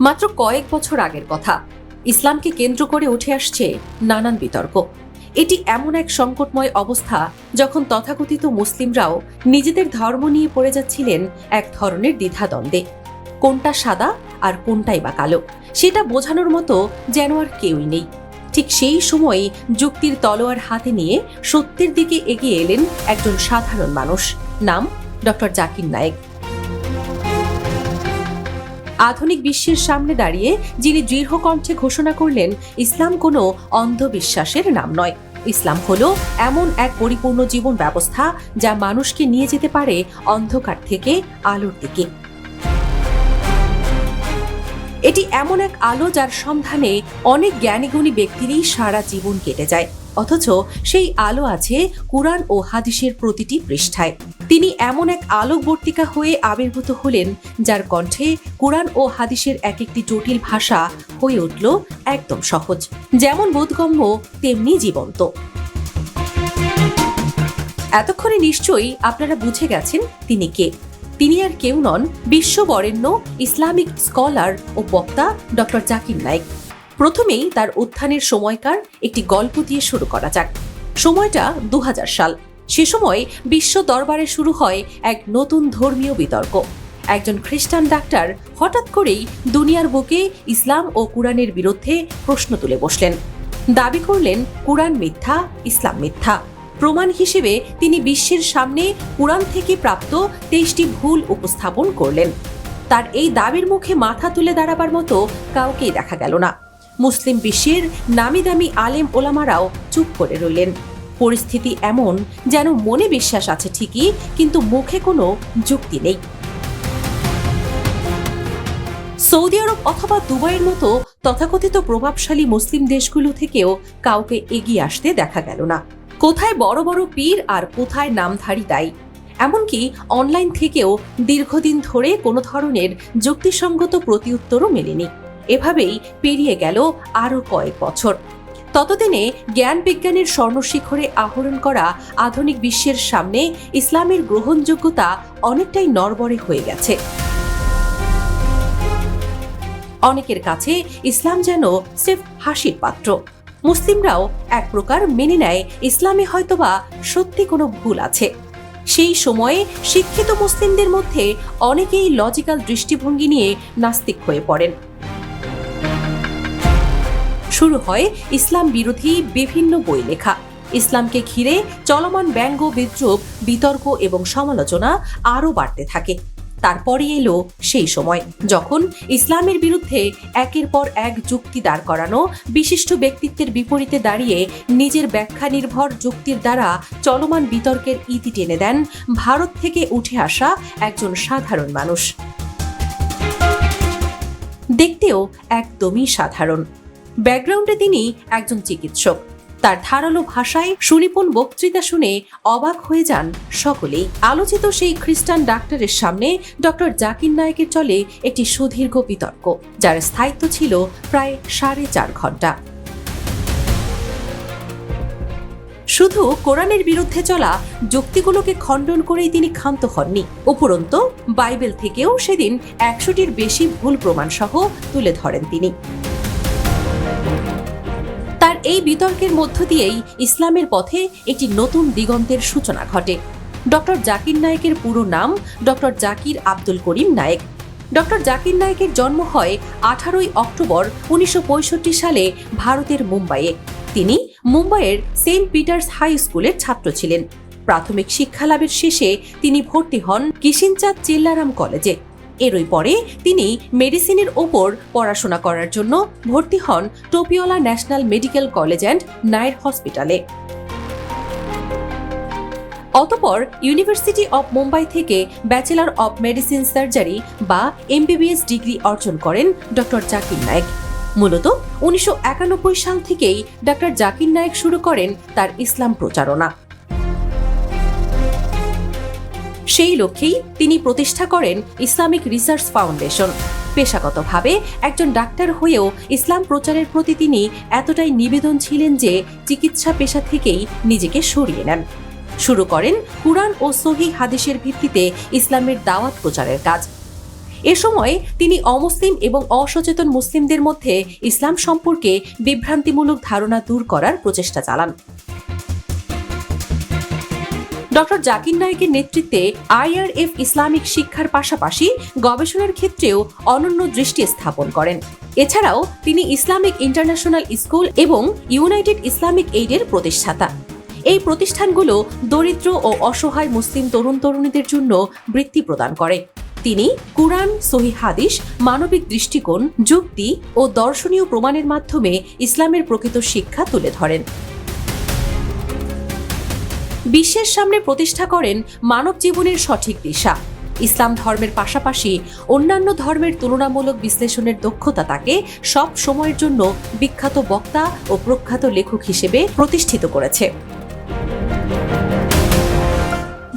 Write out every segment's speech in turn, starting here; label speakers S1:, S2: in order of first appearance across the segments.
S1: মাত্র কয়েক বছর আগের কথা। ইসলামকে কেন্দ্র করে উঠে আসছে নানান বিতর্ক। এটি এমন এক সংকটময় অবস্থা যখন তথাকথিত মুসলিমরাও নিজেদের ধর্ম নিয়ে পড়ে যাচ্ছিলেন এক ধরনের দ্বিধাদ্বন্দ্বে। কোনটা সাদা আর কোনটাই বা কালো, সেটা বোঝানোর মতো যেন আর কেউই নেই। ঠিক সেই সময়ই যুক্তির তলোয়ার হাতে নিয়ে সত্যের দিকে এগিয়ে এলেন একজন সাধারণ মানুষ, নাম ডক্টর জাকির নায়েক। আধুনিক বিশ্বের সামনে দাঁড়িয়ে যিনি দৃঢ় কণ্ঠে ঘোষণা করলেন, ইসলাম কোনো অন্ধবিশ্বাসের নাম নয়। ইসলাম হলো এমন এক পরিপূর্ণ জীবন ব্যবস্থা যা মানুষকে নিয়ে যেতে পারে অন্ধকার থেকে আলোর দিকে। এটি এমন এক আলো যার সন্ধানে অনেক জ্ঞানীগুণী ব্যক্তিরই সারা জীবন কেটে যায়। অথচ সেই আলো আছে কুরআন ও হাদিসের প্রতিটি পৃষ্ঠায়। তিনি এমন এক আলোকবর্তিকা হয়ে আবির্ভূত হলেন, যার কণ্ঠে কুরআন ও হাদিসের এক একটি জটিল ভাষা হয়ে উঠল একদম সহজ, যেমন বোধগম্য, তেমনি জীবন্ত। এতক্ষণে নিশ্চয়ই আপনারা বুঝে গেছেন তিনি কে। তিনি আর কেউ নন বিশ্ববরেণ্য ইসলামিক স্কলার ও বক্তা ডক্টর জাকির নায়েক। প্রথমেই তার উত্থানের সময়কার একটি গল্প দিয়ে শুরু করা যাক। সময়টা দু হাজার সাল। সে সময় বিশ্ব দরবারে শুরু হয় এক নতুন ধর্মীয় বিতর্ক। একজন খ্রিস্টান ডাক্তার হঠাৎ করেই দুনিয়ার বুকে ইসলাম ও কুরআনের বিরুদ্ধে প্রশ্ন তুলে বসলেন। দাবি করলেন, কুরআন মিথ্যা, ইসলাম মিথ্যা। প্রমাণ হিসেবে তিনি বিশ্বের সামনে কুরআন থেকে প্রাপ্ত তেইশটি ভুল উপস্থাপন করলেন। তার এই দাবির মুখে মাথা তুলে দাঁড়াবার মতো কাউকেই দেখা গেল না। মুসলিম বিশ্বের নামি দামি আলেম ওলামারাও চুপ করে রইলেন। পরিস্থিতি এমন যেন মনে বিশ্বাস আছে ঠিকই, কিন্তু মুখে কোনো যুক্তি নেই। সৌদি আরব অথবা দুবাইয়ের মতো তথাকথিত প্রভাবশালী মুসলিম দেশগুলো থেকেও কাউকে এগিয়ে আসতে দেখা গেল না। কোথায় বড় বড় পীর আর কোথায় নামধারী দায়ী? এমনকি অনলাইন থেকেও দীর্ঘদিন ধরে কোনো ধরনের যুক্তিসঙ্গত প্রতিউত্তরও মেলেনি। এভাবেই পেরিয়ে গেল আরও কয়েক বছর। ততদিনে জ্ঞান বিজ্ঞানের স্বর্ণশিখরে আহরণ করা আধুনিক বিশ্বের সামনে ইসলামের গ্রহণযোগ্যতা অনেকটাই নরবরে হয়ে গেছে। অনেকের কাছে ইসলাম যেন সিফ হাসির পাত্র। মুসলিমরাও এক প্রকার মেনে নেয় ইসলামে হয়তোবা সত্যি কোনো ভুল আছে। সেই সময়ে শিক্ষিত মুসলিমদের মধ্যে অনেকেই লজিক্যাল দৃষ্টিভঙ্গি নিয়ে নাস্তিক হয়ে পড়েন। শুরু হয় ইসলাম বিরোধী বিভিন্ন বই লেখা। ইসলামকে ঘিরে চলমান ব্যঙ্গ বিদ্রুপ বিতর্ক এবং সমালোচনা আরও বাড়তে থাকে। তারপরে এলো সেই সময়, যখন ইসলামের বিরুদ্ধে একের পর এক যুক্তি দাঁড় করানো, বিশিষ্ট ব্যক্তিত্বের বিপরীতে দাঁড়িয়ে নিজের ব্যাখ্যা নির্ভর যুক্তির দ্বারা চলমান বিতর্কের ইতি টেনে দেন ভারত থেকে উঠে আসা একজন সাধারণ মানুষ। দেখতেও একদমই সাধারণ। ব্যাকগ্রাউন্ডে তিনি একজন চিকিৎসক। তার ধারালো ভাষায় সুনিপুণ বক্তৃতা শুনে অবাক হয়ে যান সকলেই। আলোচিত সেই খ্রিস্টান ডাক্তারের সামনে ডক্টর জাকির নায়কের চলে একটি সুদীর্ঘ বিতর্ক, যার স্থায়িত্ব ছিল প্রায় সাড়ে চার ঘণ্টা। শুধু কোরআনের বিরুদ্ধে চলা যুক্তিগুলোকে খণ্ডন করেই তিনি ক্ষান্ত হননি। উপরন্ত, বাইবেল থেকেও সেদিন একশোটির বেশি ভুল প্রমাণ সহ তুলে ধরেন তিনি। এই বিতর্কের মধ্য দিয়েই ইসলামের পথে একটি নতুন দিগন্তের সূচনা ঘটে। ডক্টর জাকির নায়েকের পুরো নাম ডক্টর জাকির আব্দুল করিম নায়েক। ডক্টর জাকির নায়েকের জন্ম হয় আঠারোই অক্টোবর উনিশশো পঁয়ষট্টি সালে ভারতের মুম্বাইয়ে। তিনি মুম্বাইয়ের সেন্ট পিটার্স হাই স্কুলের ছাত্র ছিলেন। প্রাথমিক শিক্ষালাভের শেষে তিনি ভর্তি হন কিশিনচাঁদ চিল্লারাম কলেজে। এরই পরে তিনি মেডিসিনের ওপর পড়াশোনা করার জন্য ভর্তি হন Topiwala national medical college and Nair হসপিটালে। অতপর ইউনিভার্সিটি অব মুম্বাই থেকে ব্যাচেলর অব মেডিসিন সার্জারি বা এমবিবিএস ডিগ্রি অর্জন করেন ডক্টর জাকির নায়েক। মূলত উনিশশো একানব্বই সাল থেকেই ডক্টর জাকির নায়েক শুরু করেন তার ইসলাম প্রচারণা। সেই লক্ষ্যেই তিনি প্রতিষ্ঠা করেন ইসলামিক রিসার্চ ফাউন্ডেশন। পেশাগতভাবে একজন ডাক্তার হয়েও ইসলাম প্রচারের প্রতি তিনি এতটাই নিবেদন ছিলেন যে চিকিৎসা পেশা থেকেই নিজেকে সরিয়ে নেন। শুরু করেন কুরআন ও সহি হাদিসের ভিত্তিতে ইসলামের দাওয়াত প্রচারের কাজ। এ সময় তিনি অমুসলিম এবং অসচেতন মুসলিমদের মধ্যে ইসলাম সম্পর্কে বিভ্রান্তিমূলক ধারণা দূর করার প্রচেষ্টা চালান। ডক্টর জাকির নায়েকের নেতৃত্বে আইআরএফ ইসলামিক শিক্ষার পাশাপাশি গবেষণার ক্ষেত্রেও অনন্য দৃষ্টি স্থাপন করেন। এছাড়াও তিনি ইসলামিক ইন্টারন্যাশনাল স্কুল এবং ইউনাইটেড ইসলামিক এইডের প্রতিষ্ঠাতা। এই প্রতিষ্ঠানগুলো দরিদ্র ও অসহায় মুসলিম তরুণ তরুণীদের জন্য বৃত্তি প্রদান করে। তিনি কুরআন, সহি হাদিস, মানবিক দৃষ্টিকোণ, যুক্তি ও দর্শনীয় প্রমাণের মাধ্যমে ইসলামের প্রকৃত শিক্ষা তুলে ধরেন। বিশ্বের সামনে প্রতিষ্ঠা করেন মানব জীবনের সঠিক দিশা। ইসলাম ধর্মের পাশাপাশি অন্যান্য ধর্মের তুলনামূলক বিশ্লেষণের দক্ষতা তাকে সব সময়ের জন্য বিখ্যাত বক্তা ও প্রখ্যাত লেখক হিসেবে প্রতিষ্ঠিত করেছে।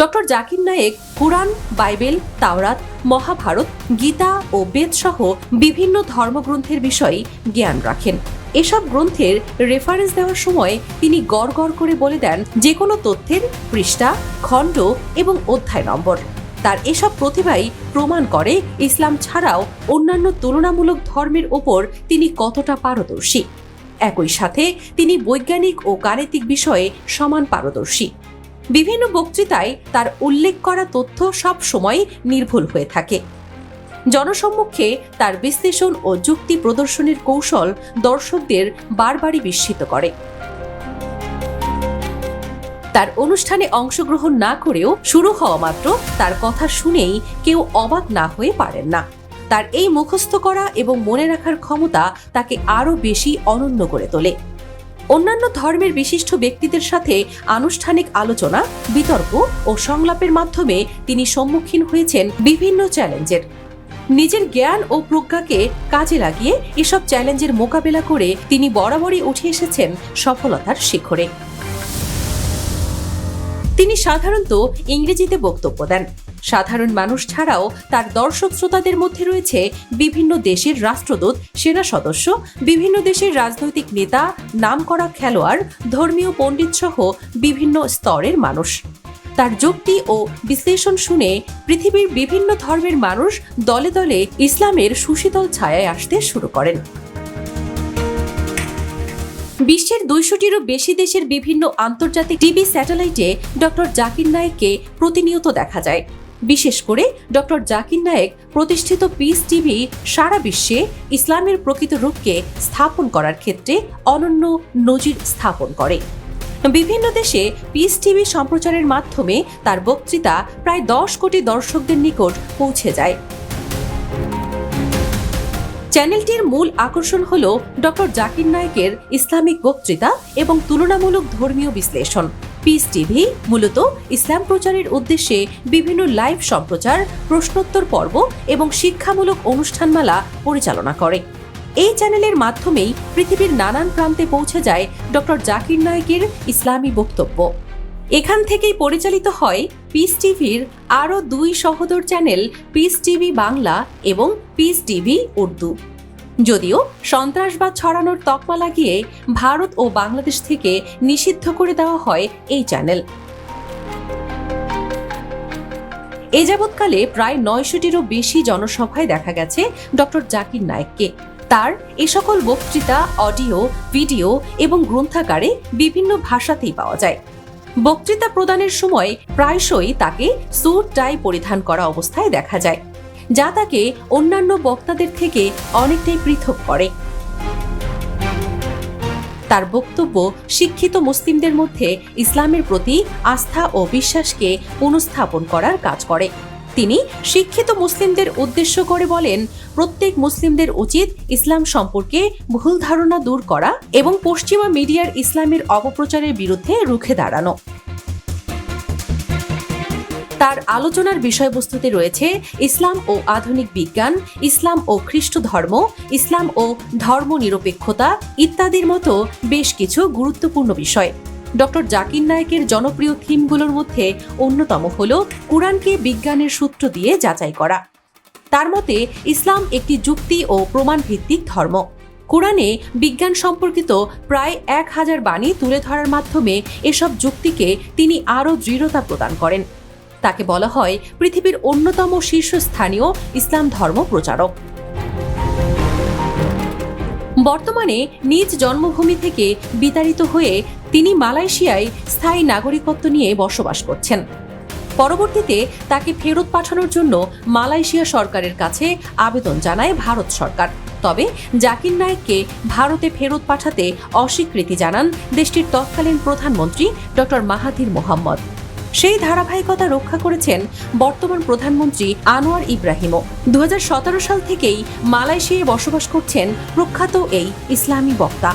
S1: ডক্টর জাকির নায়েক, কুরআন, বাইবেল, তাওরাত, মহাভারত, গীতা ও বেদ সহ বিভিন্ন ধর্মগ্রন্থের বিষয়ে জ্ঞান রাখেন। এসব গ্রন্থের রেফারেন্স দেওয়ার সময় তিনি গড় গড় করে বলে দেন যে কোনো তথ্যের পৃষ্ঠা, খণ্ড এবং অধ্যায় নম্বর। তার এসব প্রতিভাই প্রমাণ করে ইসলাম ছাড়াও অন্যান্য তুলনামূলক ধর্মের ওপর তিনি কতটা পারদর্শী। একই সাথে তিনি বৈজ্ঞানিক ও গাণিতিক বিষয়ে সমান পারদর্শী। বিভিন্ন বক্তৃতায় তার উল্লেখ করা তথ্য সব সময় নির্ভুল হয়ে থাকে। জনসম্মুখে তার বিশ্লেষণ ও যুক্তি প্রদর্শনের কৌশল দর্শকদের বারবারই বিস্মিত করে। তার অনুষ্ঠানে অংশগ্রহণ না করেও শুরু হওয়া মাত্র তার কথা শুনেই কেউ অবাক না হয়ে পারেন না। তার এই মুখস্থ করা এবং মনে রাখার ক্ষমতা তাকে আরও বেশি অনন্য করে তোলে। অন্যান্য ধর্মের বিশিষ্ট ব্যক্তিদের সাথে আনুষ্ঠানিক আলোচনা, বিতর্ক ও সংলাপের মাধ্যমে তিনি সম্মুখীন হয়েছেন বিভিন্ন চ্যালেঞ্জের। নিজের জ্ঞান ও প্রজ্ঞাকে কাজে লাগিয়ে এসব চ্যালেঞ্জের মোকাবেলা করে তিনি বরাবরই উঠে এসেছেন সফলতার শিখরে। তিনি সাধারণত ইংরেজিতে বক্তব্য দেন। সাধারণ মানুষ ছাড়াও তার দর্শক শ্রোতাদের মধ্যে রয়েছে বিভিন্ন দেশের রাষ্ট্রদূত, সেনা সদস্য, বিভিন্ন দেশের রাজনৈতিক নেতা নামকরা খেলোয়াড়, ধর্মীয় পণ্ডিত সহ বিভিন্ন স্তরের মানুষ। তার যুক্তি ও বিশ্লেষণ শুনে পৃথিবীর বিভিন্ন ধর্মের মানুষ দলে দলে ইসলামের সুশীতল ছায়ায় আসতে শুরু করেন। বিশ্বের দুইশোটিরও বেশি দেশের বিভিন্ন আন্তর্জাতিক টিভি স্যাটেলাইটে ডক্টর জাকির নায়েককে প্রতিনিয়ত দেখা যায়। বিশেষ করে ডক্টর জাকির নায়েক প্রতিষ্ঠিত পিস টিভি সারা বিশ্বে ইসলামের প্রকৃত রূপকে স্থাপন করার ক্ষেত্রে অনন্য নজির স্থাপন করে। বিভিন্ন দেশে পিস টিভি সম্প্রচারের মাধ্যমে তার বক্তৃতা প্রায় দশ কোটি দর্শকদের নিকট পৌঁছে যায়। চ্যানেলটির মূল আকর্ষণ হল ডক্টর জাকির নায়েকের ইসলামিক বক্তৃতা এবং তুলনামূলক ধর্মীয় বিশ্লেষণ। পিস টিভি মূলত ইসলাম প্রচারের উদ্দেশ্যে বিভিন্ন লাইভ সম্প্রচার, প্রশ্নোত্তর পর্ব এবং শিক্ষামূলক অনুষ্ঠানমালা পরিচালনা করে। এই চ্যানেলের মাধ্যমেই পৃথিবীর নানান প্রান্তে পৌঁছে যায় ডক্টর জাকির নায়েকের ইসলামী বক্তব্য। এখান থেকেই পরিচালিত হয় পিস টিভির আরও দুই সহোদর চ্যানেল পিস টিভি বাংলা এবং পিস টিভি উর্দু। যদিও সন্ত্রাসবাদ ছড়ানোর তকমা লাগিয়ে ভারত ও বাংলাদেশ থেকে নিষিদ্ধ করে দেওয়া হয় এই চ্যানেল। এ যাবৎকালে প্রায় নয়শোটিরও বেশি জনসভায় দেখা গেছে ডক্টর জাকির নায়েককে। তার এ সকল বক্তৃতা, অডিও, ভিডিও এবং গ্রন্থাগারে বিভিন্ন ভাষাতেই পাওয়া যায়। বক্তৃতা প্রদানের সময় প্রায়শই তাকে স্যুট টাই পরিধান করা অবস্থায় দেখা যায়, যা তাকে অন্যান্য বক্তাদের থেকে অনেকটাই পৃথক করে। তার বক্তব্য শিক্ষিত মুসলিমদের মধ্যে ইসলামের প্রতি আস্থা ও বিশ্বাসকে পুনঃস্থাপন করার কাজ করে। তিনি শিক্ষিত মুসলিমদের উদ্দেশ্য করে বলেন, প্রত্যেক মুসলিমদের উচিত ইসলাম সম্পর্কে ভুল ধারণা দূর করা এবং পশ্চিমা মিডিয়ার ইসলামের অপপ্রচারের বিরুদ্ধে রুখে দাঁড়ানো। তার আলোচনার বিষয়বস্তুতে রয়েছে ইসলাম ও আধুনিক বিজ্ঞান, ইসলাম ও খ্রিস্ট ধর্ম ইসলাম ও ধর্ম নিরপেক্ষতা ইত্যাদির মতো বেশ কিছু গুরুত্বপূর্ণ বিষয়। ডক্টর জাকির নায়েকের জনপ্রিয় থিমগুলোর মধ্যে অন্যতম হল কোরআনকে বিজ্ঞানের সূত্র দিয়ে যাচাই করা। তার মতে, ইসলাম একটি যুক্তি ও প্রমাণ ভিত্তিক ধর্ম। কোরআনে বিজ্ঞান সম্পর্কিত প্রায় এক হাজার বাণী তুলে ধরার মাধ্যমে এসব যুক্তিকে তিনি আরও দৃঢ়তা প্রদান করেন। তাকে বলা হয় পৃথিবীর অন্যতম শীর্ষস্থানীয় ইসলাম ধর্ম প্রচারক। বর্তমানে নিজ জন্মভূমি থেকে বিতাড়িত হয়ে তিনি মালয়েশিয়ায় স্থায়ী নাগরিকত্ব নিয়ে বসবাস করছেন। পরবর্তীতে তাকে ফেরত পাঠানোর জন্য মালয়েশিয়া সরকারের কাছে আবেদন জানায় ভারত সরকার। তবে জাকির নায়েককে ভারতে ফেরত পাঠাতে অস্বীকৃতি জানান দেশটির তৎকালীন প্রধানমন্ত্রী ডক্টর মাহাথির মোহাম্মদ। সেই ধারাবাহিকতা রক্ষা করেছেন বর্তমান প্রধানমন্ত্রী আনোয়ার ইব্রাহিমও। দু হাজার সতেরো সাল থেকেই মালয়েশিয়ায় বসবাস করছেন প্রখ্যাত এই ইসলামী বক্তা।